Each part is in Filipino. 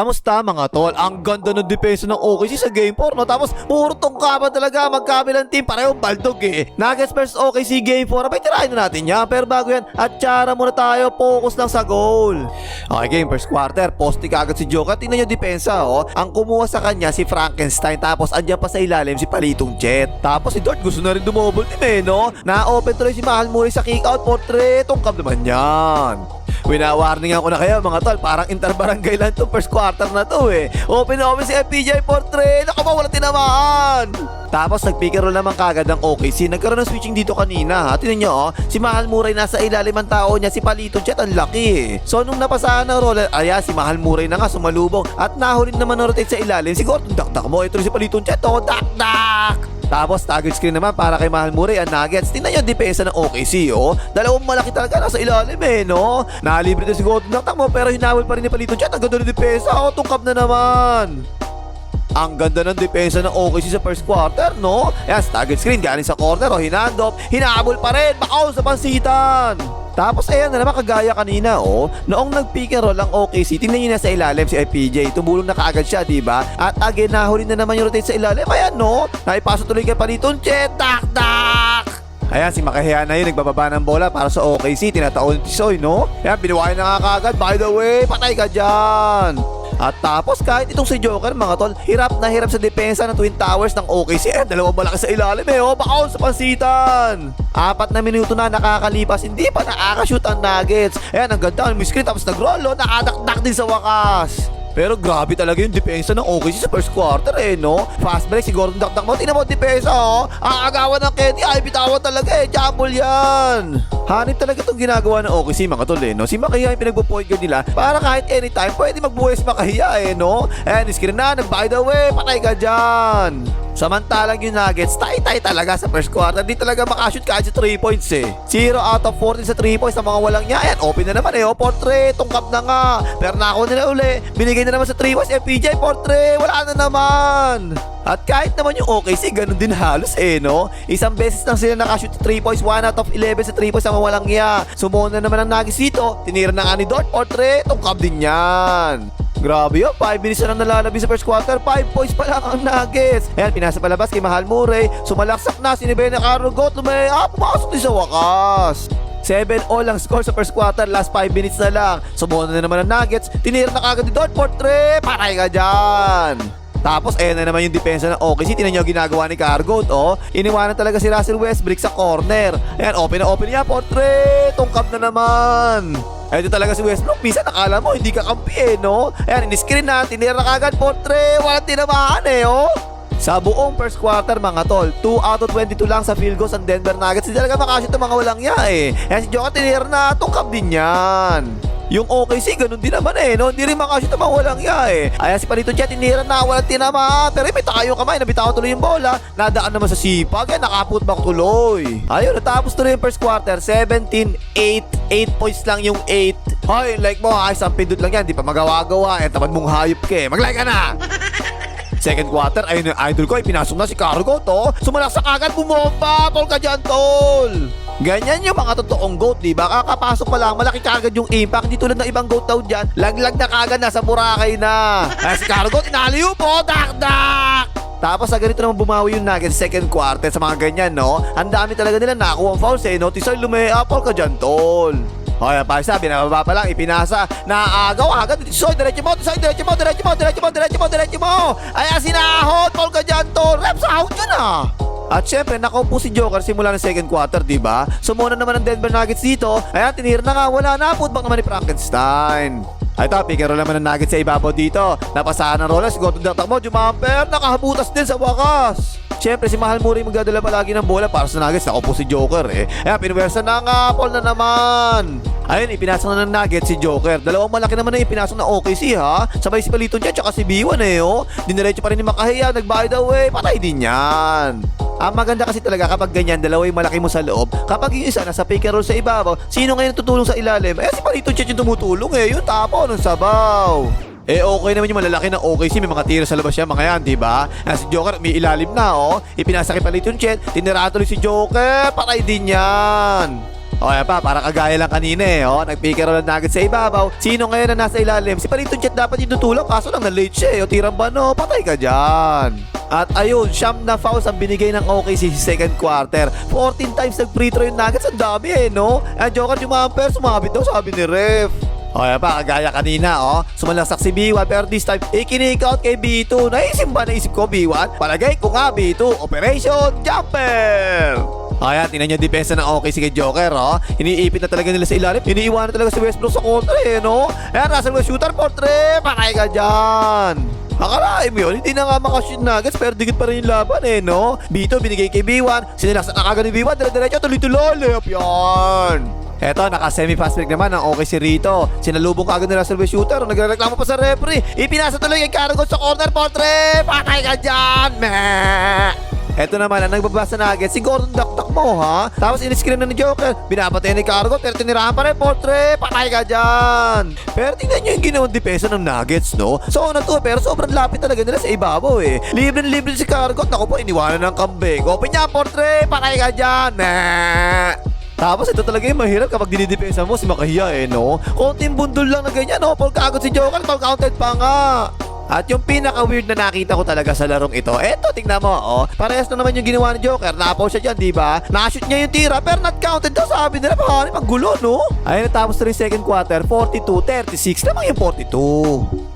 Kamusta mga tol? Ang ganda ng depensa ng OKC sa Game 4 no? Tapos puro tungkapan talaga magkabilang team parehong baldog eh. Nuggets versus OKC Game 4. Abay tirahin na natin yan. Pero bago yan, at tsara muna tayo. Focus lang sa goal. Okay game first quarter. Poste agad si Joker. Tingnan nyo depensa oh. Ang kumuha sa kanya si Frankenstein. Tapos andyan pa sa ilalim si Palitong Jet. Tapos si Dort gusto na rin dumobble team eh no? Na-open tuloy si Mahal Murray sa kick out. Portrait. Tungkap naman yan. Wina-warning ako na kayo mga tol, parang interbarangay lang to first quarter na to eh. Open na open si FPJ Portrait, ako ba wala tinamaan? Tapos nag-pick roll naman kagad ng OKC. Nagkaroon ng switching dito kanina ha. Tinan nyo oh, si Mahal Muray nasa ilalim ang tao niya, si Palito Jet ang laki eh. So nung napasahan ng roller, aya si Mahal Muray na nga sumalubong at nahulin naman ng rotate sa ilalim. Si Gordon dakdak mo, ito si Palito Jet oh, dakdak! Tapos target screen naman para kay Mahal Murray ang Nuggets. Tingnan niyo depensa ng OKC oh. Dalawang malaki talaga nasa ilalim eh no. Nalibre din si Gordon Daktak mo pero hinawil pa rin ni Palito Chat. Ang ganda ng depensa oh. Tungkap na naman. Ang ganda ng depensa ng OKC sa first quarter, no? Yan, target screen galing sa corner, oh, hinandop, hinabol pa rin, bakaw sa pansitan. Tapos ayan na naman kagaya kanina oh, noong nag-pick and roll ang OKC, tingnan niyo na sa ilalim si FPJ, tumulong na kaagad siya, di ba? At again, nahuli na naman yung rotate sa ilalim, ayan no, naipasok tuloy kay Paliton, Chet, tak! Ayan, si Makahiya na yun, nagbababa ng bola para sa OKC, tinataon ni Tisoy, no? Ayan, binuwayan na nga kaagad, by the way, patay ka dyan! At tapos kahit itong si Joker mga tol, hirap na hirap sa depensa ng Twin Towers ng OKC. Eh, dalawang malaki sa ilalim eh, oh, bakaon sa pansitan. Apat na minuto na nakakalipas, hindi pa nakakashoot ang Nuggets. Ayan, ang ganda, ang miscreen, tapos nag-roll, oh, nakadakdak din sa wakas. Pero grabe talaga yung depensa ng OKC sa first quarter eh, no? Fast break, si Gordon dakdak mo. Tingnan mo, depensa, oh. Aagawan ng Kenny, ay bitawan talaga eh. Jumble yan. Hanip talaga itong ginagawa ng OKC, mga tol, eh, no? Si Makahiya yung pinagpo-point guard nila para kahit anytime, pwede magbuhay si Makahiya, eh, no? And screen na, nag-by the way, patay ka dyan. Samantalang yung Nuggets, tay-tay talaga sa first quarter. Di talaga makashoot kahit sa 3 points eh. 0 out of 14 sa 3 points sa mga walang niya. Ayan, open na naman eh. O, portrait, tungkap na nga. Pero nako nila uli. Binigay na naman sa 3 points. FPJ, portrait, wala na naman. At kahit naman yung OKC, ganun din halos eh, no? Isang beses lang sila nakashoot sa 3 points, 1 out of 11 sa 3 points mga walang niya. Sumuon na naman ang Nuggets dito. Tinira na nga ni Dort, portrait, tungkap din yan. Grabe yun, 5 minutes na lang nalalabi sa first quarter, 5 points pa lang ang Nuggets. Ayan, pinasa palabas kay Mahal Murray, sumalaksak na si Nibena Carugot, lumay, ah, pumasok din sa wakas. 7 all ang score sa first quarter, last 5 minutes na lang. Sumuha na naman ang Nuggets, tinira na kagad ni Dort Portre, patay ka dyan. Tapos ayan na naman yung depensa ng OKC. Tinan nyo ang ginagawa ni Cargot, oh. Iniwanan talaga si Russell Westbrook sa corner. Ayan, open na open niya. Portrait! Tungkap na naman. Ito talaga si Westbrook. Minsan nakala mo hindi ka kampi eh, no? Ayan, in-screen na. Tinira na kagad. Portrait! Walang tinamaan eh, oh. Sa buong first quarter mga tol, 2 out of 22 lang sa field goals ang Denver Nuggets. Hindi talaga makashoot ng mga walang ya eh. Ayan si Joker tinira na, tungkap din yan. Yung OKC, ganun din naman eh, no? Hindi rin makashoot mga walang ya eh. Ayan si Palito Chet, tinira na, walang tinama. Pero may tayo kamay, nabitawan tuloy yung bola. Nadaan naman sa sipag, eh, nakaput back tuloy. Ayun, natapos tuloy yung first quarter, 17-8. 8 points lang yung 8. Hoy, like mo, ayos ang pindot lang yan. Di pa magawa-gawa. Eh, tamad mong hayop ka eh. Mag-like ka na! Second quarter, ayun yung idol ko, ipinasok na si Cargo to. Sumalaksak agad, bumomba, tol ka dyan, tol. Ganyan yung mga totoong goat, di ba? Kakapasok pa lang, malaki kagad yung impact. Hindi tulad ng ibang goat daw dyan. Laglag na kagad, nasa Boracay na. Ay, si Cargo, tinaliw po, dak-dak! Tapos sa ganito naman bumawi yung Nuggets second quarter sa mga ganyan, no? Ang dami talaga nila nakuha ang fouls eh, no? Tisoy, lumayapol ka dyan, tol. Okay, pa sabi, nababa pa lang, ipinasa, naagaw agad, Tisoy, diretso mo, Tisoy, diretso mo, diretso mo, diretso mo, diretso mo, diretso mo. Ay, sinahot, tol ka dyan, tol. Reps out yun ah. At syempre, nakaupo si Joker simula ng second quarter, di ba? Sumuna naman ang Denver Nuggets dito. Ayan, tinira na nga, wala na. Putbang naman ni Frankenstein. Ay ito, pick and roll naman ng Nuggets sa ibabaw dito. Napasahan ng Rollers, go to the mo, jumamper, nakahabutas din sa wakas. Siyempre, si Mahal Murray magdadala palagi ng bola para sa Nuggets. Nakaupo si Joker eh. Ayan, pinuwersa na nga, Paul na naman. Ayun, ipinasok na ng Nuggets si Joker. Dalawang malaki naman na ipinasok na OKC ha. Sabay si Paliton dyan, tsaka si B1 eh oh. Diniretso pa rin ni Makahiya, nag-by the way, patay din yan. Ang maganda kasi talaga kapag ganyan, dalawa yung malaki mo sa loob. Kapag yung isa nasa pick and roll sa ibabaw, sino ngayon tutulong sa ilalim? Eh si Palito Chet yung tumutulong eh, yung tapo ng sabaw. Eh okay naman yung malalaki ng OKC, may mga tira sa labas siya mga yan, di ba? Ah, si Joker, may ilalim na oh. Ipinasa kay Palito Chet, tinira tuloy si Joker, patay din yan. O yan pa, para kagaya lang kanina eh. Oh, nag-pick and roll ang Nuggets sa ibabaw. Sino ngayon na nasa ilalim? Si Paliton Chet dapat yung tutulak kaso lang na-late siya eh. O tirang ba no? Patay ka dyan. At ayun, siyam na fouls ang binigay ng OKC sa second quarter. 14 times nag-free throw yung Nuggets. Ang dami eh, no? Ang Joker jumamper, sumabit daw sabi ni Ref. O yan pa, kagaya kanina, oh. Sumalaksak si B1 pero this time, ikinig out kay B2. Naisip ba naisip ko B1? Palagay ko nga B2. Operation Jumper! Ayan, tingnan yung depensa ng OKC kay Joker, oh. Iniipit na talaga nila sa ilalim. Iniiwanan talaga si Westbrook sa kontra, eh, no? Ayan, Russell Westbrook shooter for three. Patay ka dyan. Akalain mo yun, hindi na nga makashoot nuggets pero digit pa rin yung laban eh, no? B2 binigay kay B1, sinilaksan na kagad ni B1, dire-diretso, tuloy-tuloy, layup yan! Eto, naka-semi fast break naman ang okay si Rito. Sinalubong kagad ni Russell Westbrook shooter, nagrereklamo pa sa referee. Ipinasa tuloy kay Caragol sa corner, portre! Patay ka dyan, meh! Eto naman, ang nagbabasa na agad, si Gordon Dakdak mo, ha? Tapos in-screen na ni Joker. Binapatay ni Cargo, pero tinirahan pa rin, portre. Patay ka dyan. Pero tingnan nyo yung ginawang depensa ng Nuggets, no? So, na to, pero sobrang lapit talaga nila sa ibabaw, eh. Libre-libre si Cargo. Naku po, iniwanan ng kambing. Open niya, portre. Patay ka dyan. Meh. Tapos ito talaga yung mahirap kapag dinidepensa mo si Makahiya eh, no? Konting bundol lang na ganyan, no? Paul si Joker, tol counted pa nga. At yung pinaka-weird na nakita ko talaga sa larong ito, eto, tingnan mo, oh. Parehas na naman yung ginawa ni Joker. Napaw siya dyan, di ba? Nashoot niya yung tira, pero not counted daw. Sabi nila, pakani, maggulo, no? Ayun, tapos na rin second quarter, 42-36 naman yung 42.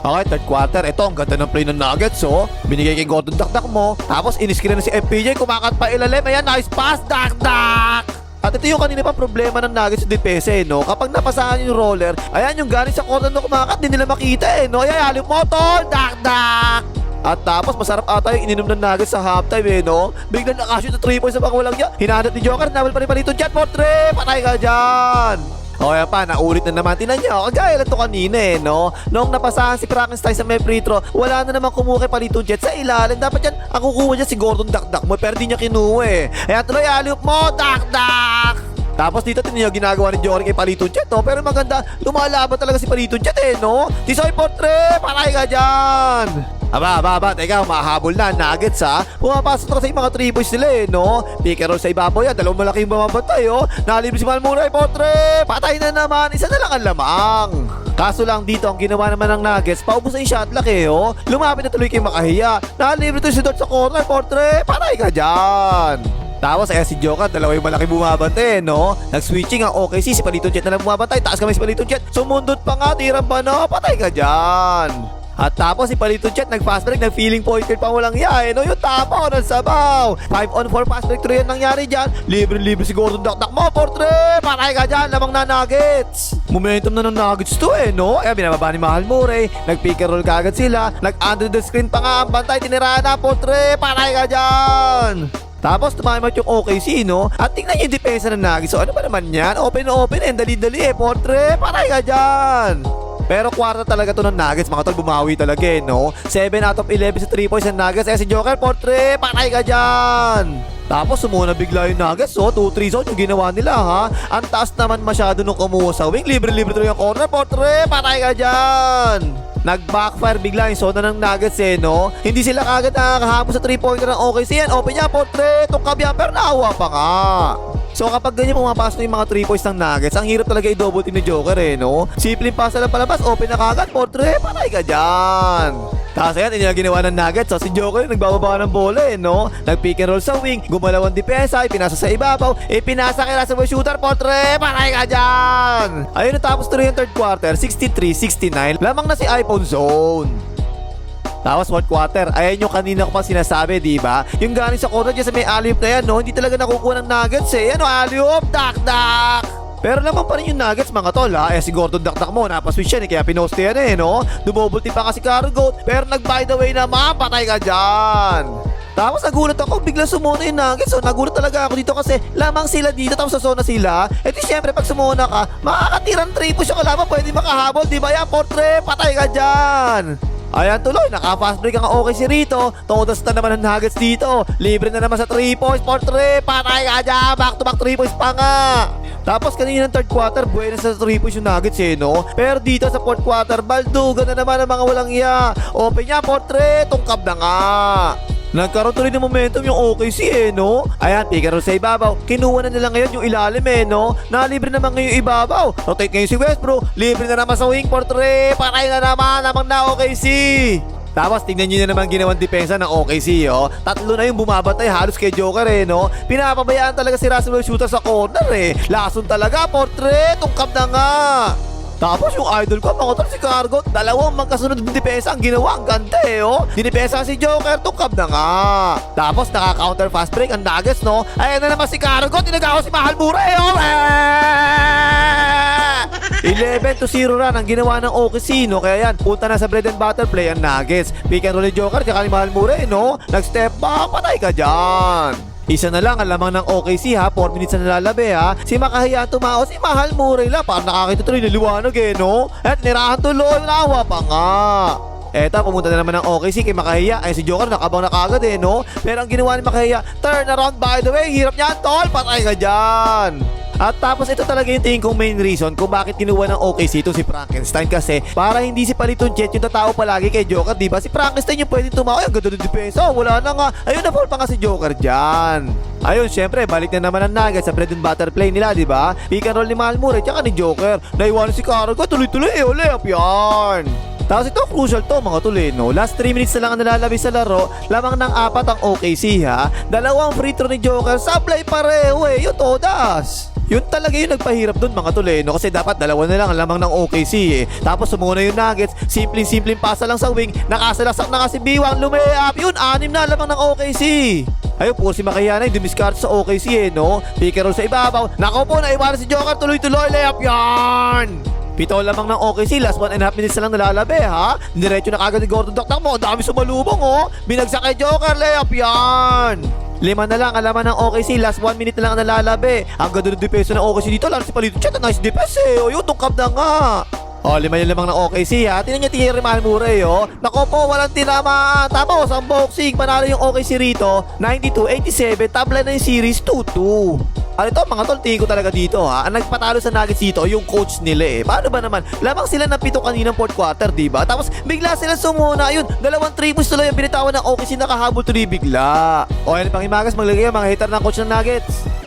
Okay, third quarter. Ito, ang ganda ng play ng Nuggets, oh. Binigay kay Gordon Dakdak mo. Tapos, iniskrin na si FPJ. Kumakat pa ilalim. Ayan, nice pass. Dakdak! At ito yung kanina pa problema ng Nuggets sa depensa, eh, no? Kapag napasahan yung roller, ayan yung galing sa corner na kumakat, di nila makita, eh, no? Ayan, halip mo, tol! Dakdak! At tapos, masarap ata yung ininom ng Nuggets sa halftime, eh, no? Biglang nakashoot na 3 points sa pangwalang niya. Hinanap ni Joker, nawal pa rin palito dyan, for 3! Patay ka dyan! O yan pa, naulit na naman. Tinan niyo, kagaya lang to kanina eh, no? Noong napasahan si Frankenstein sa may free throw, wala na naman kumuha kay Palito Jet sa ilalim. Dapat yan, ang kukuha niya si Gordon Dakdak mo, pero di niya kinuha eh. Kaya tuloy, aliyop mo, Dakdak! Tapos dito tiniyo ginagawa ni Jory kay Palito Jet, no? Pero maganda, lumalaban talaga si Palito Jet eh, no? Tisoy Portre, patay ka dyan! Aba, aba, aba, teka, mahabol na, nuggets ha. Pumapasok na kasi yung mga 3 boys nila eh, no? Pick sa ibabaw yan, dalawang malaki yung bumabantay, oh. Nalibre si Malmuray, Potre! Patay na naman, isa na lang ang lamang. Kaso lang dito, ang ginawa naman ng Nuggets, paubos na shot clock eh, oh. Lumapit na tuloy kay Makahiya. Nalibre to si Dot sa corner, Potre! Patay ka dyan! Tapos eh si Joker, dalawa yung malaki bumabante, no? Nag-switching ang OKC, si Palito Jet na lang bumabantay. Taas kami si Palito Jet. Sumundot pa nga, tirang pa no? Patay ka dyan. At tapos si Palito Jet nag-fast break, nag-feeling pointed pa walang iya eh, no? Yung tapo ng sabaw. 5 on 4 fast break 3 yan nangyari dyan. Libre-libre si Gordon Dakdak mo, portre! Patay ka dyan, lamang na Nuggets. Momentum na ng Nuggets to eh, no? Kaya binababa ni Mahal Murray, nag-pick and roll kagad sila, nag-under the screen pa nga ang bantay, tinirahan na, portre! Patay ka dyan! Tapos tumamat yung OKC, no? At tingnan yung depensa ng Nuggets. So ano ba naman yan? Open na open eh. Dali-dali eh. Portre, patay ka dyan! Pero kwarta talaga to ng Nuggets, mga tol, bumawi talaga eh, no? 7 out of 11 sa 3 points ng Nuggets. Eh, si Joker, portre, patay ka dyan! Tapos sumuna bigla yung Nuggets, so 2-3 zone yung ginawa nila, ha? Ang taas naman masyado nung kumuha sa wing. Libre-libre tuloy yung corner, portre, patay ka dyan! Nag-backfire bigla yung zona ng Nuggets eh, no? Hindi sila kagad nakakahabol sa 3-pointer ng OKC yan. Open niya, portre, tungkab yan, pero naawa pa nga. So kapag ganyan pumapasok na yung mga 3 points ng Nuggets, ang hirap talaga i-double team ni Joker eh, no? Simpleng pasa lang palabas, open na kagad, portre, patay ka dyan. Tapos ayan, hindi na ginawa ng Nuggets. So si Joker yung nagbababa ng bola eh, no? Nag-pick and roll sa wing, gumalaw ang depensa, ipinasa sa ibabaw, ipinasa kay Russell shooter, portre, patay ka dyan. Ayun, tapos tuloy yung third quarter, 63-69, lamang na si iPhone Zone. Tapos fourth quarter, ayan yung kanina ko pa sinasabi, di ba? Yung galing sa corner dyan sa may alley na yan, no? Hindi talaga nakukuha ng nuggets eh. Ano, alley dak dak Pero naman pa rin yung nuggets mga tol ha. Eh si Gordon dakdak mo, napaswitch yan eh, kaya pinost yan eh, no? Dumobulti pa kasi Cargo, pero nag by the way naman, patay ka dyan. Tapos nagulat ako, bigla sumuna yung Nuggets. So nagulat talaga ako dito kasi lamang sila dito tapos sa zona sila. E di syempre pag sumuna ka, makakatirang triple siya kalaban, pwede makahabol, di ba yan? Portre, patay ka dyan. Ayan tuloy, naka-fast break ang okay si Rito. Todos na naman ang Nuggets dito. Libre na naman sa 3 points, portre, patay ka dyan. Back to back 3 points pa nga. Tapos kanina ng third quarter, buhay na sa 3 points yung Nuggets eh, no? Pero dito sa fourth quarter, baldugan na naman ang mga walang iya. Open niya, portre, tungkab na nga. Nagkaroon tuloy ng momentum yung OKC eh, no? Ayan, roll sa ibabaw. Kinuha na nila ngayon yung ilalim eh, no? Nalibre naman ngayon yung ibabaw. Rotate ngayon si Westbrook. Libre na naman sa wing for three. Patay na naman namang na OKC. Tapos tingnan nyo na naman ginawang depensa ng OKC, oh. Tatlo na yung bumabatay halos kay Joker, eh, no? Pinapabayaan talaga si Russell shooter sa corner, eh. Lason talaga, portrait, tungkap na nga. Tapos yung idol ko, mga si Cargo, dalawang magkasunod ng depensa ang ginawa. Ang ganda eh, oh. Dinipensa si Joker, tungkab na nga. Tapos naka-counter fast break ang Nuggets, no? Ayan na naman si Cargo, tinagawa si Mahal Mura eh, oh. Eh! 11 to 0 run ang ginawa ng OKC, no? Kaya yan, punta na sa bread and butter play ang Nuggets. Pick and roll ni Joker, tsaka ni Mahal Mura, eh, no? Nag-step back, patay ka dyan. Isa na lang ang lamang ng OKC ha, 4 minutes na nalalabi ha. Si Makahiya tumao, si Mahal Murray lang. Parang nakakita tuloy ng liwanag eh, no? At nirahan tuloy, nawa pa nga. Eto, pumunta na naman ng OKC kay Makahiya. Ay, si Joker nakabang na kagad eh, no? Pero ang ginawa ni Makahiya, turn around by the way. Hirap niyan, tol. Patay ka dyan. At tapos ito talaga yung tingin kong main reason kung bakit kinuha ng OKC ito si Frankenstein kasi para hindi si Paliton Jet yung tatao palagi kay Joker, di ba? Si Frankenstein yung pwede tumawa, ang ganda ng depensa, wala na nga. Ayun na pa nga si Joker dyan. Ayun, syempre, balik na naman ang Nuggets sa bread and butter play nila, di ba? Pick and roll ni Mahal Murray, tsaka ni Joker. Naiwanan si Cargo, tuloy-tuloy, eh, layup yan. Tapos ito, crucial to mga tuli, no? Last 3 minutes na lang ang nalalabi sa laro, lamang ng apat ang OKC, ha? Dalawang free throw ni Joker, sablay pareho, eh, yun todas. Yun talaga yung nagpahirap dun mga tuli, no? Kasi dapat dalawa na lang ang lamang ng OKC, eh. Tapos sumuna yung Nuggets, simpleng-simpleng pasa lang sa wing, nakasalasak na kasi Biwang, lumayap, yun, anim na lamang ng OKC. Ayun, puro si Makayana yung dumiskart sa OKC, eh, no? Pick sa ibabaw, nako po, naiwanan si Joker, tuloy-tuloy, layup yan! Pito lamang ng OKC, last one and a half minutes na lang nalalabi ha. Diretso na kagad ni Gordon Dakdak mo, ang dami sumalubong oh. Binagsak kay Joker, layup yan. Lima na lang, alaman ng OKC, last one minute na lang ang nalalabi. Ang ganda ng depensa ng OKC dito, lalo si Palito Chat, nice defense eh. O yun, tungkab na nga. O, lima yung lamang ng OKC ha. Tinan niya tiyari Mahal Murray oh. Nako po, walang tinamaan. Tapos, ang boxing, panalo yung OKC rito. 92-87, tabla na yung series 2-2. Ano ito, mga tol, tingin ko talaga dito ha. Ang nagpatalo sa Nuggets dito, yung coach nila eh. Paano ba naman? Lamang sila ng pito kaninang fourth quarter, di ba? Tapos bigla sila sumuna. Ayun, dalawang points tuloy ang binitawan ng OKC nakahabol tuloy bigla. O, yan pang imagas, maglagay ang mga hitter ng coach ng Nuggets.